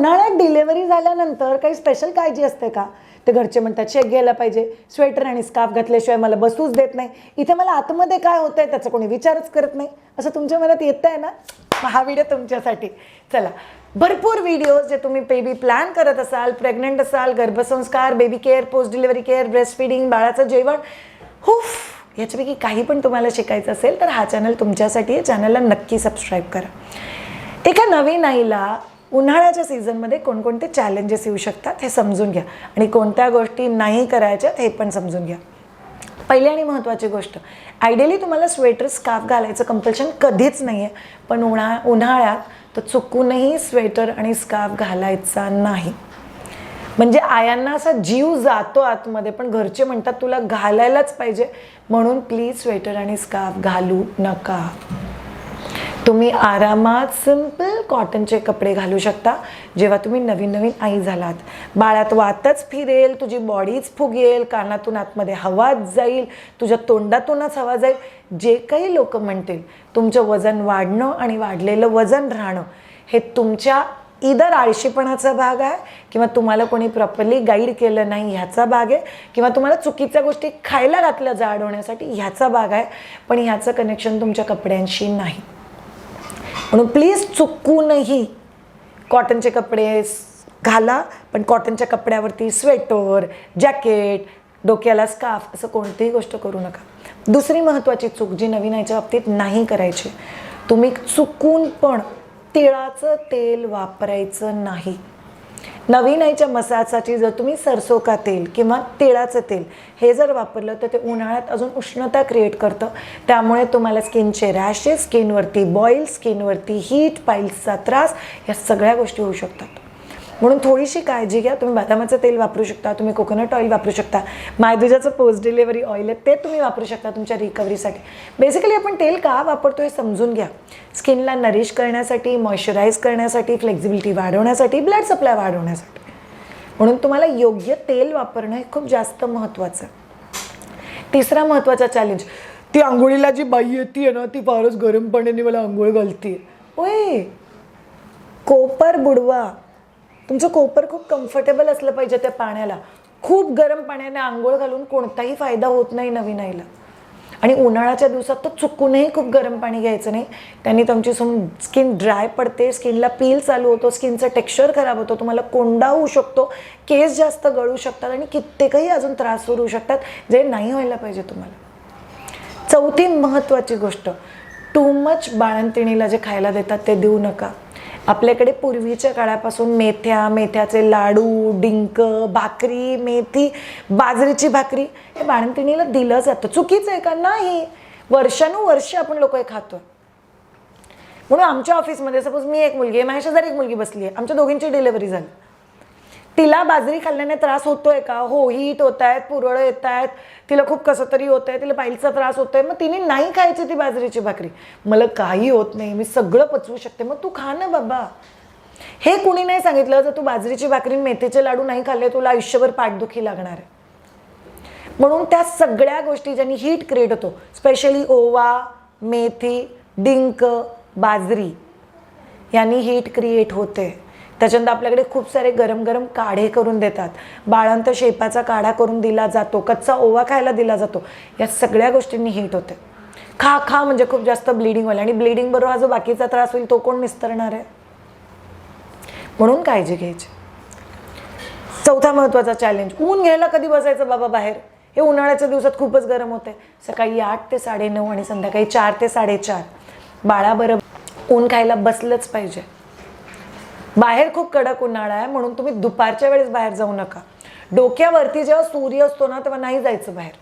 उन्हाळ्यात डिलेवरी झाल्यानंतर काही स्पेशल काळजी असते का? ते घरचे म्हणतात शेक घ्यायला पाहिजे. स्वेटर आणि स्कार्फ घातल्याशिवाय मला बसूच देत नाही. इथे मला आतमध्ये काय होतंय त्याचा कोणी विचारच करत नाही. असं तुमच्या मनात येत आहे ना? हा व्हिडिओ तुमच्यासाठी. चला. भरपूर व्हिडिओज जे तुम्ही बेबी प्लॅन करत असाल प्रेग्नंट असाल गर्भसंस्कार baby care post delivery care breast feeding बाळाचं जेवण. हुफ याच्यापैकी काही पण तुम्हाला शिकायचं असेल तर हा चॅनल तुमच्यासाठी आहे. चॅनलला नक्की सबस्क्राईब करा. एका नवीन आईला उन्हाळ्याच्या सीझनमध्ये कोणकोणते चॅलेंजेस येऊ शकतात हे समजून घ्या. आणि कोणत्या गोष्टी नाही करायच्यात हे पण समजून घ्या. पहिली आणि महत्त्वाची गोष्ट आयडियली तुम्हाला स्वेटर स्कार्फ घालायचं कंपल्शन कधीच नाही आहे पण उन्हा उन्हाळ्यात तर चुकूनही स्वेटर आणि स्कार्फ घालायचा नाही. म्हणजे आयांना असा जीव जातो आतमध्ये पण घरचे म्हणतात तुला घालायलाच पाहिजे. म्हणून प्लीज स्वेटर आणि स्कार्फ घालू नका. तुम्ही आरामात सिंपल कॉटनचे कपडे घालू शकता. जेव्हा तुम्ही नवीन नवीन आई झालात बाळात वातच फिरेल तुझी बॉडीच फुगेल कानातून आतमध्ये हवाच जाईल तुझ्या तोंडातूनच हवा जाईल. जे काही लोक म्हणतील तुमचं वजन वाढणं आणि वाढलेलं वजन राहणं हे तुमच्या इदर आळशीपणाचा भाग आहे किंवा तुम्हाला कोणी प्रॉपरली गाईड केलं नाही ह्याचा भाग आहे किंवा तुम्हाला चुकीच्या गोष्टी खायला घातल्या जाड होण्यासाठी ह्याचा भाग आहे पण ह्याचं कनेक्शन तुमच्या कपड्यांशी नाही. म्हणून प्लीज चुकूनही कॉटनचे कपडे घाला पण कॉटनच्या कपड्यावरती स्वेटर जॅकेट डोक्याला स्कार्फ असं कोणतीही गोष्ट करू नका. दुसरी महत्त्वाची चूक जी नवीन याच्या बाबतीत नाही करायची तुम्ही चुकून पण तिळाचं तेल वापरायचं नाही. नवीन आईच्या मसाजसाठी जर तुम्ही सरसो का तेल किंवा तिळाचं तेल हे जर वापरलं तर ते उन्हाळ्यात अजून उष्णता क्रिएट करतं. त्यामुळे तुम्हाला स्किनचे रॅशेस स्किनवरती बॉईल स्किनवरती हीट पाईल्सचा त्रास या सगळ्या गोष्टी होऊ शकतात. म्हणून थोडीशी काळजी घ्या. तुम्ही बदामाचं तेल वापरू शकता तुम्ही कोकोनट ऑइल वापरू शकता मायदुजाचं पोस्ट डिलिव्हरी ऑइल आहे ते तुम्ही वापरू शकता तुमच्या रिकव्हरीसाठी बेसिकली आपण तेल का वापरतो हे समजून घ्या. स्किनला नरिश करण्यासाठी मॉइश्चराईज करण्यासाठी फ्लेक्झिबिलिटी वाढवण्यासाठी ब्लड सप्लाय वाढवण्यासाठी. म्हणून तुम्हाला योग्य तेल वापरणं हे खूप जास्त महत्त्वाचं आहे. तिसरा महत्त्वाचा चॅलेंज ती आंघोळीला जी बाई येते ना ती फारच गरम पाण्याने मला आंघोळ घालते ओय! कोपर बुडवा. तुमचं कोपर खूप कम्फर्टेबल असलं पाहिजे त्या पाण्याला. खूप गरम पाण्याने आंघोळ घालून कोणताही फायदा होत नाही नवीन आईला आणि उन्हाळ्याच्या दिवसात तर चुकूनही खूप गरम पाणी घ्यायचं नाही. त्यांनी तुमची स्किन ड्राय पडते स्किनला पील चालू होतो स्किनचं टेक्स्चर खराब होतो तुम्हाला कोंडा होऊ शकतो केस जास्त गळू शकतात आणि कित्येकही अजून त्रास होऊ शकतात जे नाही व्हायला पाहिजे तुम्हाला. चौथी महत्त्वाची गोष्ट टू मच बाळंतिणीला जे खायला देतात ते देऊ नका. आपल्याकडे पूर्वीच्या काळापासून मेथ्या मेथ्याचे लाडू डिंक भाकरी मेथी बाजरीची भाकरी हे बाळंतिणीला दिलं जातं. चुकीचं आहे का? नाही. वर्षानुवर्ष आपण लोक हे खातो म्हणून आमच्या ऑफिसमध्ये सपोज मी एक मुलगी आहे माझ्या शेजारी एक मुलगी बसली आहे. आमच्या दोघींची डिलेवरी झाली. तिला बाजरी खाल्ल्याने त्रास होतोय का? हो हीट होत आहेत पुरळं येत आहेत तिला खूप कसं तरी होत आहे तिला पाईलचा त्रास होतोय. मग तिने नाही खायची ती बाजरीची भाकरी. मला काही होत नाही मी सगळं पचवू शकते. मग तू खा ना बाबा. हे कुणी नाही सांगितलं जर तू बाजरीची भाकरी मेथीचे लाडू नाही खाल्ले तुला आयुष्यभर पाठदुखी लागणार आहे. म्हणून त्या सगळ्या गोष्टी ज्यांनी हीट क्रिएट होतो स्पेशली ओवा मेथी डिंक बाजरी यांनी हीट क्रिएट होते. त्याच्यानंतर आपल्याकडे खूप सारे गरम गरम काढे करून देतात. बाळांत शेपाचा काढा करून दिला जातो कच्चा ओवा खायला दिला जातो. या सगळ्या गोष्टींनी हीट होते. खा खा म्हणजे खूप जास्त ब्लिडिंग होईल आणि ब्लिडिंग बरोबर हा जो बाकीचा त्रास होईल तो कोण निस्तरणार आहे? म्हणून काळजी घ्यायची. चौथा महत्त्वाचा चॅलेंज ऊन घ्यायला कधी बसायचं बाबा बाहेर? हे उन्हाळ्याच्या दिवसात खूपच गरम होते. सकाळी आठ ते साडेनऊ आणि संध्याकाळी चार ते साडेचार बाळाबरोबर ऊन खायला बसलंच पाहिजे. बाहेर खूप कडक उन्हाळा आहे म्हणून तुम्ही दुपारच्या वेळेस बाहेर जाऊ नका. डोक्यावरती जेव्हा सूर्य असतो ना तेव्हा नाही जायचं बाहेर.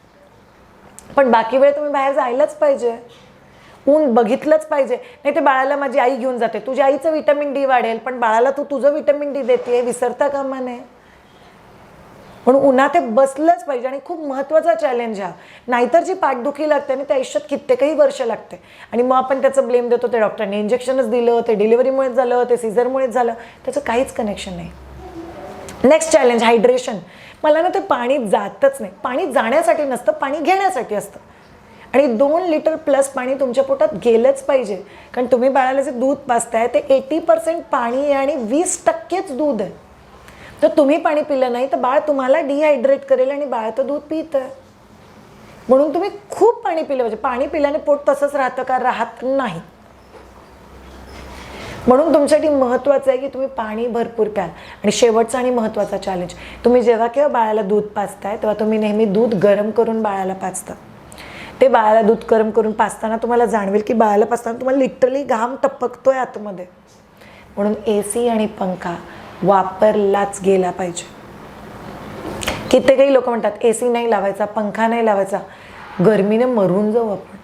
पण बाकी वेळ तुम्ही बाहेर जायलाच पाहिजे. ऊन बघितलंच पाहिजे. नाही ते बाळाला माझी आई घेऊन जाते. तुझ्या आईचं विटॅमिन डी वाढेल पण बाळाला तू तुझं विटॅमिन डी देते विसरता कामा नये. म्हणून उन्हात ते बसलंच पाहिजे आणि खूप महत्त्वाचा चॅलेंज हा. नाहीतर जी पाठदुखी लागते आणि त्या आयुष्यात कित्येकही वर्ष लागते. आणि मग आपण त्याचं ब्लेम देतो ते डॉक्टरने इंजेक्शनच दिलं ते डिलिव्हरीमुळेच झालं ते सिझरमुळेच झालं. त्याचं काहीच कनेक्शन नाही. नेक्स्ट चॅलेंज हायड्रेशन मला ना ते पाणी जातच नाही. पाणी जाण्यासाठी नसतं पाणी घेण्यासाठी असतं. आणि दोन लिटर प्लस पाणी तुमच्या पोटात गेलंच पाहिजे. कारण तुम्ही बाळाला जे दूध पाजताय ते एटी पर्सेंट पाणी आहे आणि वीस टक्केच दूध आहे. तर तुम्ही पाणी पिलं नाही तर बाळ तुम्हाला डिहायड्रेट करेल आणि बाळ तर दूध पितं म्हणून तुम्ही खूप पाणी पिलं पाहिजे. पाणी पिल्याने पोट तसंच राहतं का? राहत नाही. म्हणून तुमच्यासाठी महत्त्वाचं आहे की तुम्ही पाणी भरपूर प्याल. आणि शेवटचा आणि महत्त्वाचा चॅलेंज तुम्ही जेव्हा केव्हा बाळाला दूध पाचताय तेव्हा तुम्ही नेहमी दूध गरम करून बाळाला पाचता ते बाळाला दूध गरम करून पाचताना तुम्हाला जाणवेल की बाळाला पाचताना तुम्हाला लिटरली घाम टपकतोय आतमध्ये. म्हणून ए सी आणि पंखा वापरलाच गेला पाहिजे. कित्येकही लोक म्हणतात ए सी नाही लावायचा पंखा नाही लावायचा. गरमीने मरून जाऊ आपण.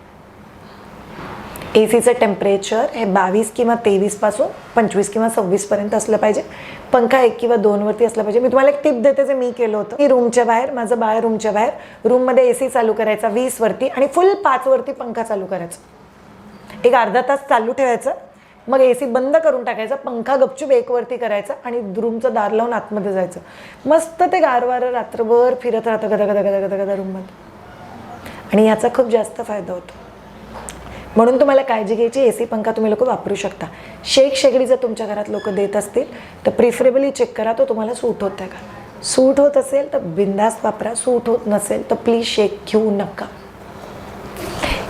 ए सीचं टेम्परेचर हे बावीस किंवा तेवीसपासून पंचवीस किंवा सव्वीसपर्यंत असलं पाहिजे. पंखा एक किंवा दोनवरती असला पाहिजे. मी तुम्हाला एक टिप देते जे मी केलं होतं. की रूमच्या बाहेर माझं बाळ रूमच्या बाहेर रूममध्ये ए सी चालू करायचा वीसवरती आणि फुल पाचवरती पंखा चालू करायचा. एक अर्धा तास चालू ठेवायचं. मग ए सी बंद करून टाकायचा पंखा गपचूप एकवरती करायचा आणि रूमचं दार लावून आतमध्ये जायचं. मस्त ते गारवारं रात्रभर फिरत राहतं गदा गदा गदा गदा गदा रूममध्ये. आणि याचा खूप जास्त फायदा होतो. म्हणून तुम्हाला काळजी घ्यायची ए सी पंखा तुम्ही लोक वापरू शकता. शेक शेगडी जर तुमच्या घरात लोक देत असतील तर प्रिफरेबली चेक करा तो तुम्हाला सूट होत आहे का? सूट होत असेल तर बिंदास वापरा. सूट होत नसेल तर प्लीज शेक घेऊ नका.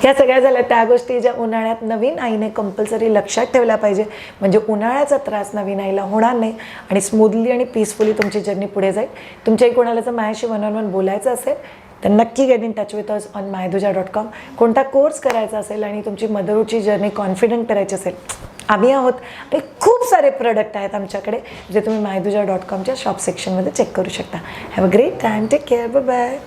ह्या सगळ्या झाल्या त्या गोष्टी ज्या उन्हाळ्यात नवीन आईने कंपल्सरी लक्षात ठेवल्या पाहिजे. म्हणजे उन्हाळ्याचा त्रास नवीन आईला होणार नाही आणि स्मूथली आणि पीसफुली तुमची जर्नी पुढे जाईल. तुमच्याही कोणाला जर माझ्याशी वन ऑन वन बोलायचं असेल तर नक्की get in touch with us on मायदुजा dot com कोणता कोर्स करायचा असेल आणि तुमची मदरची जर्नी कॉन्फिडंट करायची असेल आम्ही आहोत. आणि खूप सारे प्रोडक्ट आहेत आमच्याकडे जे तुम्ही मायदुजा डॉट कॉमच्या शॉप सेक्शनमध्ये चेक करू शकता. Have a great time take care bye